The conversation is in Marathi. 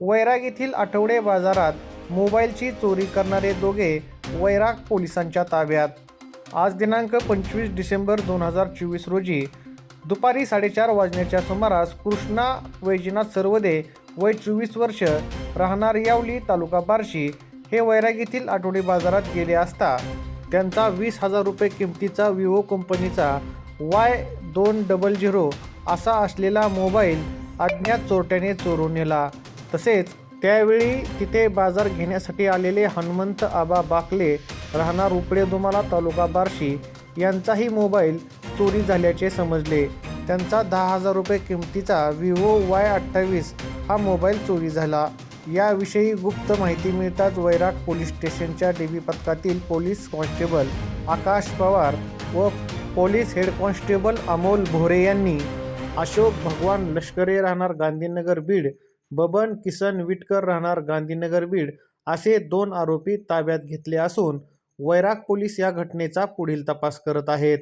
वैराग येथील आठवडे बाजारात मोबाईलची चोरी करणारे दोघे वैराग पोलिसांच्या ताब्यात. आज दिनांक पंचवीस डिसेंबर दोन हजार चोवीस रोजी दुपारी साडेचार वाजण्याच्या सुमारास कृष्णा वैजनाथ सर्वदे वय चोवीस वर्ष राहणार यावली तालुका बार्शी हे वैराग येथील आठवडे बाजारात गेले असता त्यांचा वीस हजार रुपये किमतीचा विवो कंपनीचा वाय दोन डबल झिरो असा असलेला मोबाईल अज्ञात चोरट्याने चोरून नेला. तसेच त्यावेळी तिथे बाजार घेण्यासाठी आलेले हनुमंत आबा बाकले राहणार उपडे दुमाला तालुका बार्शी यांचाही मोबाईल चोरी झाल्याचे समजले. त्यांचा दहा हजार रुपये किमतीचा विवो वाय अठ्ठावीस हा मोबाईल चोरी झाला. याविषयी गुप्त माहिती मिळताच वैराग पोलीस स्टेशनच्या डीबी पथकातील पोलीस कॉन्स्टेबल आकाश पवार व police head constable Amol Bhore यांनी अशोक भगवान लष्करे राहणार गांधीनगर बीड बबन किसन विटकर राहणार गांधीनगर बीड असे दोन आरोपी ताब्यात घेतले असून वैराग पोलीस या घटनेचा पुढील तपास करत आहेत.